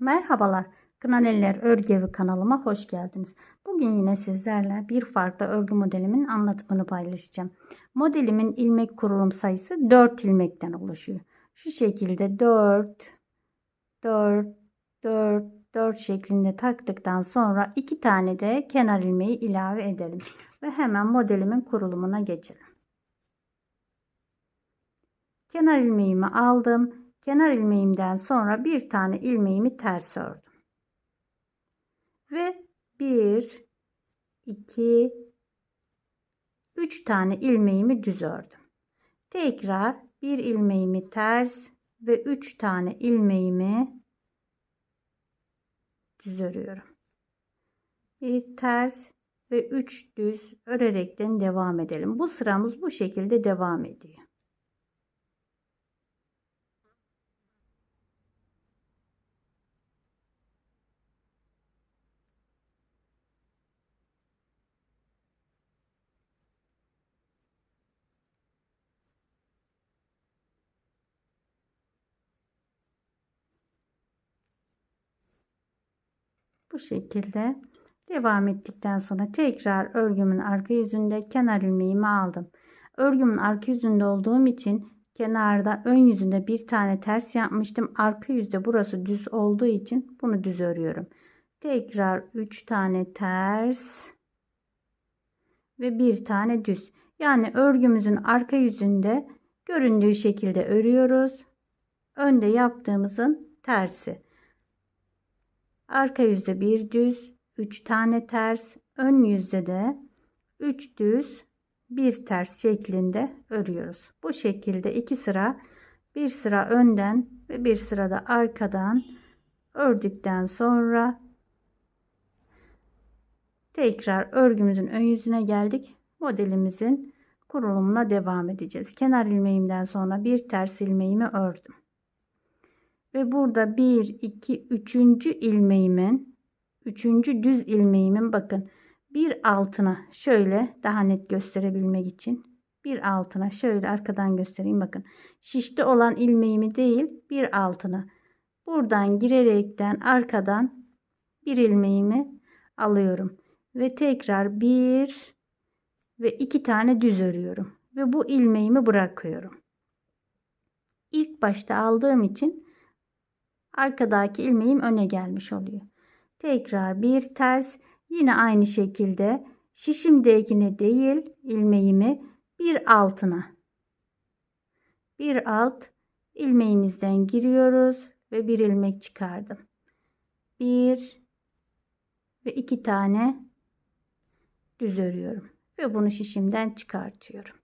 Merhabalar, Kınaneller Örgü Evi kanalıma hoş geldiniz. Bugün yine sizlerle bir farklı örgü modelimin anlatımını paylaşacağım. Modelimin ilmek kurulum sayısı 4 ilmekten oluşuyor. Şu şekilde 4, 4, 4, 4 şeklinde taktıktan sonra 2 tane de kenar ilmeği ilave edelim. Ve hemen modelimin kurulumuna geçelim. Kenar ilmeğimi aldım. Kenar ilmeğimden sonra bir tane ilmeğimi ters ördüm. Ve 1 2 3 tane ilmeğimi düz ördüm. Tekrar bir ilmeğimi ters ve 3 tane ilmeğimi düz örüyorum. Bir ters ve 3 düz örerekten devam edelim. Bu sıramız bu şekilde devam ediyor. Bu şekilde devam ettikten sonra tekrar örgümün arka yüzünde kenar ilmeğimi aldım. Örgümün arka yüzünde olduğum için kenarda ön yüzünde bir tane ters yapmıştım. Arka yüzde burası düz olduğu için bunu düz örüyorum. Tekrar 3 tane ters ve bir tane düz. Yani örgümüzün arka yüzünde göründüğü şekilde örüyoruz. Önde yaptığımızın tersi. Arka yüzde bir düz, 3 tane ters, ön yüzde de 3 düz, bir ters şeklinde örüyoruz. Bu şekilde iki sıra, bir sıra önden ve bir sıra da arkadan ördükten sonra tekrar örgümüzün ön yüzüne geldik. Modelimizin kurulumuna devam edeceğiz. Kenar ilmeğimden sonra bir ters ilmeğimi ördüm. Ve burada 1, 2, 3. ilmeğimin 3. düz ilmeğimin bakın bir altına şöyle daha net gösterebilmek için bir altına şöyle arkadan göstereyim bakın. Şişte olan ilmeğimi değil bir altına buradan girerekten arkadan bir ilmeğimi alıyorum ve tekrar bir ve iki tane düz örüyorum ve bu ilmeğimi bırakıyorum. İlk başta aldığım için arkadaki ilmeğim öne gelmiş oluyor. Tekrar bir ters yine aynı şekilde şişimdekine değil ilmeğimi bir altına bir alt ilmeğimizden giriyoruz ve bir ilmek çıkardım. Bir ve iki tane düz örüyorum ve bunu şişimden çıkartıyorum.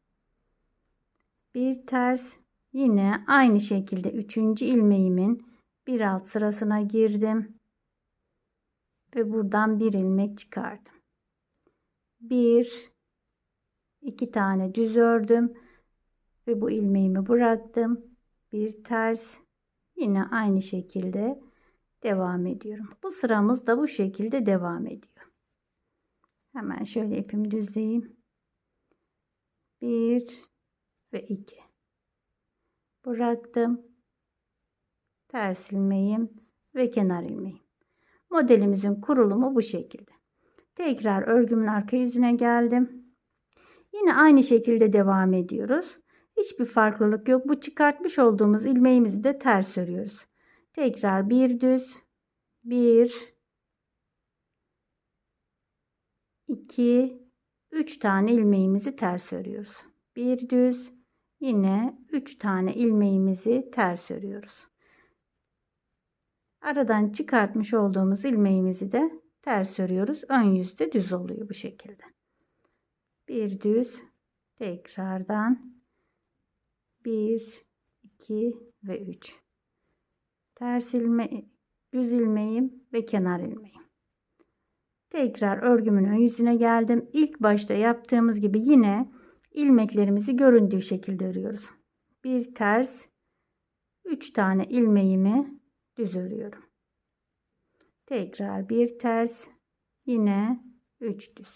Bir ters yine aynı şekilde üçüncü ilmeğimin bir alt sırasına girdim ve buradan bir ilmek çıkardım. Bir, iki tane düz ördüm ve bu ilmeğimi bıraktım. Bir ters yine aynı şekilde devam ediyorum. Bu sıramız da bu şekilde devam ediyor. Hemen şöyle ipimi düzleyeyim. Bir ve iki. Bıraktım ters ilmeğim ve kenar ilmeğim. Modelimizin kurulumu bu şekilde. Tekrar örgümün arka yüzüne geldim. Yine aynı şekilde devam ediyoruz. Hiçbir farklılık yok. Bu çıkartmış olduğumuz ilmeğimizi de ters örüyoruz. Tekrar bir düz, bir, iki, üç tane ilmeğimizi ters örüyoruz. Bir düz, yine üç tane ilmeğimizi ters örüyoruz. Aradan çıkartmış olduğumuz ilmeğimizi de ters örüyoruz. Ön yüzde düz oluyor bu şekilde. Bir düz tekrardan 1 2 ve 3 ters ilme düz ilmeğim ve kenar ilmeğim. Tekrar örgümün ön yüzüne geldim. İlk başta yaptığımız gibi yine ilmeklerimizi göründüğü şekilde örüyoruz. Bir ters 3 tane ilmeğimi düz örüyorum. Tekrar bir ters yine 3 düz.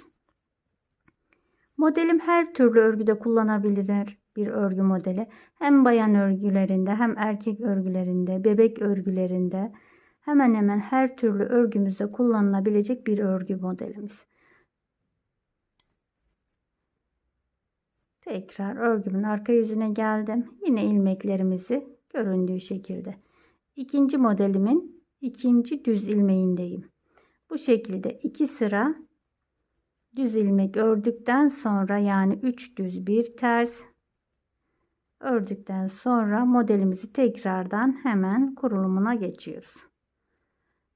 Modelim her türlü örgüde kullanabilir bir örgü modeli. Hem bayan örgülerinde hem erkek örgülerinde, bebek örgülerinde hemen hemen her türlü örgümüzde kullanılabilecek bir örgü modelimiz. Tekrar örgümün arka yüzüne geldim. Yine ilmeklerimizi göründüğü şekilde. İkinci modelimin ikinci düz ilmeğindeyim. Bu şekilde iki sıra düz ilmek ördükten sonra yani 3 düz bir ters ördükten sonra modelimizi tekrardan hemen kurulumuna geçiyoruz.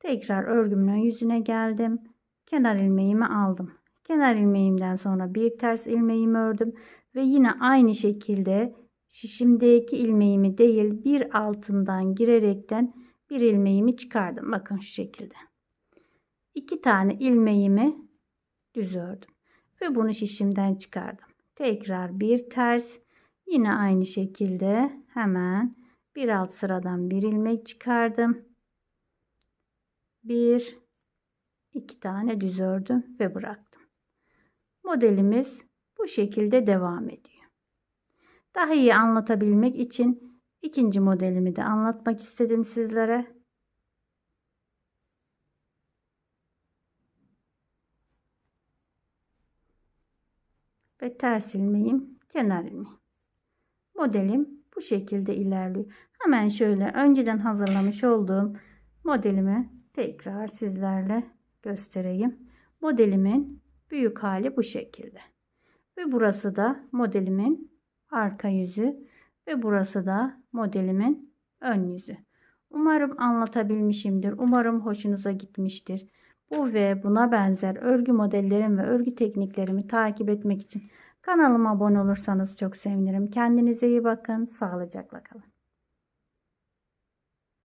Tekrar örgümün yüzüne geldim. Kenar ilmeğimi aldım. Kenar ilmeğimden sonra bir ters ilmeğimi ördüm ve yine aynı şekilde şişimdeki ilmeğimi değil bir altından girerekten bir ilmeğimi çıkardım. Bakın şu şekilde. İki tane ilmeğimi düz ördüm ve bunu şişimden çıkardım. Tekrar bir ters yine aynı şekilde hemen bir alt sıradan bir ilmek çıkardım. Bir iki tane düz ördüm ve bıraktım. Modelimiz bu şekilde devam ediyor. Daha iyi anlatabilmek için ikinci modelimi de anlatmak istedim sizlere. Ve ters ilmeğim, kenar ilmeğim. Modelim bu şekilde ilerliyor. Hemen şöyle önceden hazırlamış olduğum modelimi tekrar sizlerle göstereyim. Modelimin büyük hali bu şekilde. Ve burası da modelimin arka yüzü ve burası da modelimin ön yüzü. Umarım anlatabilmişimdir. Umarım hoşunuza gitmiştir. Bu ve buna benzer örgü modellerim ve örgü tekniklerimi takip etmek için kanalıma abone olursanız çok sevinirim. Kendinize iyi bakın. Sağlıcakla kalın.